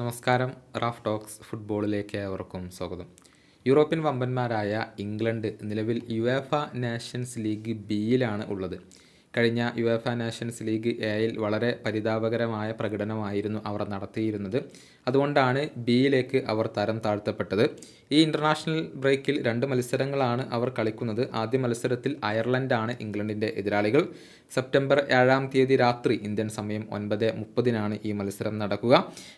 നമസ്കാരം Raf talks ഫുട്ബോളിലേക്ക് ഏവർക്കും സ്വാഗതം. യൂറോപ്യൻ വമ്പന്മാരായ ഇംഗ്ലണ്ട് നിലവിൽ യുവേഫ നാഷൻസ് ലീഗ് ബിയിലാണ് ഉള്ളത്. കഴിഞ്ഞ യുവേഫ നാഷൻസ് ലീഗ് എയിൽ വളരെ പരിതാപകരമായ പ്രകടനമായിരുന്നു അവർ നടത്തിയിരുന്നത്. അതുകൊണ്ടാണ് ബിയിലേക്ക് അവർ തരം താഴ്ത്തപ്പെട്ടത്. ഈ ഇന്റർനാഷണൽ ബ്രേക്കിൽ രണ്ട് മത്സരങ്ങളാണ് അവർ കളിക്കുന്നത്. ആദ്യ മത്സരത്തിൽ അയർലൻഡാണ് ഇംഗ്ലണ്ടിന്റെ എതിരാളികൾ. സെപ്റ്റംബർ ഏഴാം തീയതി രാത്രി ഇന്ത്യൻ സമയം ഒൻപത് മുപ്പതിനാണ് ഈ മത്സരം നടക്കുക.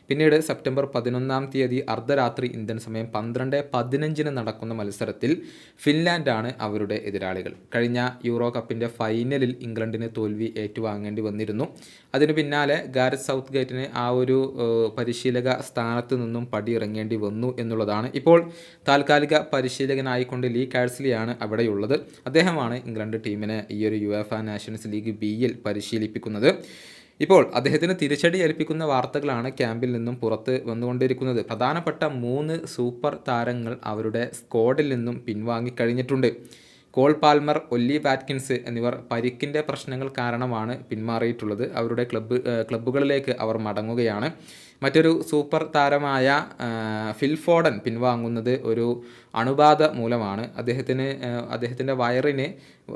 പിന്നീട് സെപ്റ്റംബർ പതിനൊന്നാം തീയതി അർദ്ധരാത്രി ഇന്ത്യൻ സമയം പന്ത്രണ്ട് പതിനഞ്ചിന് നടക്കുന്ന മത്സരത്തിൽ ഫിൻലാൻഡാണ് അവരുടെ എതിരാളികൾ. കഴിഞ്ഞ യൂറോ കപ്പിന്റെ ഫൈനലിൽ ഇംഗ്ലണ്ടിന് തോൽവി ഏറ്റുവാങ്ങേണ്ടി വന്നിരുന്നു. അതിന് പിന്നാലെ ഗാരറ്റ് സൗത്ത് ഗേറ്റിന് ആ ഒരു പരിശീലക സ്ഥാനത്ത് നിന്നും പടിയിറങ്ങേണ്ടി വന്നു എന്നുള്ളതാണ്. ഇപ്പോൾ താൽക്കാലിക പരിശീലകനായിക്കൊണ്ട് ലീ കാഴ്സ്ലിയാണ് അവിടെയുള്ളത്. അദ്ദേഹമാണ് ഇംഗ്ലണ്ട് ടീമിനെ ഈ ഒരു യു എഫ് നാഷൻസ് ലീഗ് ബിയിൽ പരിശീലിപ്പിക്കുന്നത്. ഇപ്പോൾ അദ്ദേഹത്തിന് തിരിച്ചടി ഏൽപ്പിക്കുന്ന വാർത്തകളാണ് ക്യാമ്പിൽ നിന്നും പുറത്ത് വന്നുകൊണ്ടിരിക്കുന്നത്. പ്രധാനപ്പെട്ട മൂന്ന് സൂപ്പർ താരങ്ങൾ അവരുടെ സ്ക്വാഡിൽ നിന്നും പിൻവാങ്ങിക്കഴിഞ്ഞിട്ടുണ്ട്. കോൾ പാൽമർ ഒല്ലി വാറ്റ്കിൻസ് എന്നിവർ പരിക്കിന്റെ പ്രശ്നങ്ങൾ കാരണമാണ് പിന്മാറിയിട്ടുള്ളത്. അവരുടെ ക്ലബ്ബ് ക്ലബ്ബുകളിലേക്ക് അവർ മടങ്ങുകയാണ്. മറ്റൊരു സൂപ്പർ താരമായ ഫിൽഫോഡൻ ഫിൽ ഫോഡൻ പിൻവാങ്ങുന്നത് ഒരു അണുബാധ മൂലമാണ്. അദ്ദേഹത്തിന് അദ്ദേഹത്തിന്റെ വയറിന്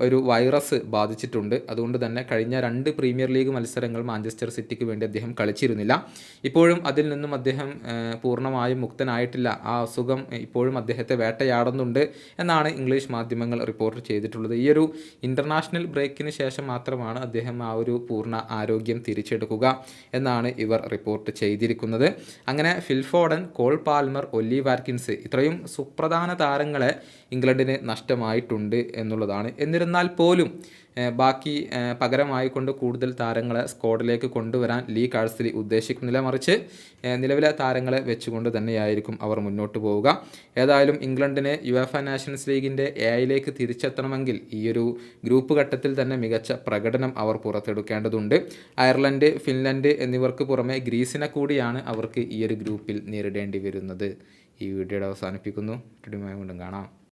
ഒരു വൈറസ് ബാധിച്ചിട്ടുണ്ട്. അതുകൊണ്ട് തന്നെ കഴിഞ്ഞ രണ്ട് പ്രീമിയർ ലീഗ് മത്സരങ്ങൾ മാഞ്ചസ്റ്റർ സിറ്റിക്ക് വേണ്ടി അദ്ദേഹം കളിച്ചിരുന്നില്ല. ഇപ്പോഴും അതിൽ നിന്നും അദ്ദേഹം പൂർണമായും മുക്തനായിട്ടില്ല. ആ അസുഖം ഇപ്പോഴും അദ്ദേഹത്തെ വേട്ടയാടുന്നുണ്ട് എന്നാണ് ഇംഗ്ലീഷ് മാധ്യമങ്ങൾ റിപ്പോർട്ട് ചെയ്തിട്ടുള്ളത്. ഈ ഒരു ഇന്റർനാഷണൽ ബ്രേക്കിന് ശേഷം മാത്രമാണ് അദ്ദേഹം ആ ഒരു പൂർണ ആരോഗ്യം തിരിച്ചെടുക്കുക എന്നാണ് ഇവർ റിപ്പോർട്ട് ചെയ്തിരിക്കുന്നത്. അങ്ങനെ Phil Foden Cole Palmer Ollie Watkins ഇത്രയും സുപ്രധാന താരങ്ങളെ ഇംഗ്ലണ്ടിന് നഷ്ടമായിട്ടുണ്ട് എന്നുള്ളതാണ്. എന്നിരുന്നാൽ പോലും ബാക്കി പകരമായി പകരമായിക്കൊണ്ട് കൂടുതൽ താരങ്ങളെ സ്ക്വാഡിലേക്ക് കൊണ്ടുവരാൻ ലീ കാഴ്സലി ഉദ്ദേശിക്കുന്നില്ല മറിച്ച് നിലവിലെ താരങ്ങളെ വെച്ചുകൊണ്ട് തന്നെയായിരിക്കും അവർ മുന്നോട്ട് പോവുക. ഏതായാലും ഇംഗ്ലണ്ടിനെ യു എഫ് നാഷൻസ് ലീഗിന്റെ എയിലേക്ക് തിരിച്ചെത്തണമെങ്കിൽ ഈ ഒരു ഗ്രൂപ്പ് ഘട്ടത്തിൽ തന്നെ മികച്ച പ്രകടനം അവർ പുറത്തെടുക്കേണ്ടതുണ്ട്. അയർലൻഡ് ഫിൻലൻഡ് എന്നിവർക്ക് പുറമെ ഗ്രീസിനെ കൂടിയാണ് അവർക്ക് ഈ ഒരു ഗ്രൂപ്പിൽ നേരിടേണ്ടി വരുന്നത്. ഈ വീഡിയോയുടെ അവസാനിപ്പിക്കുന്നു. വീണ്ടും കാണാം.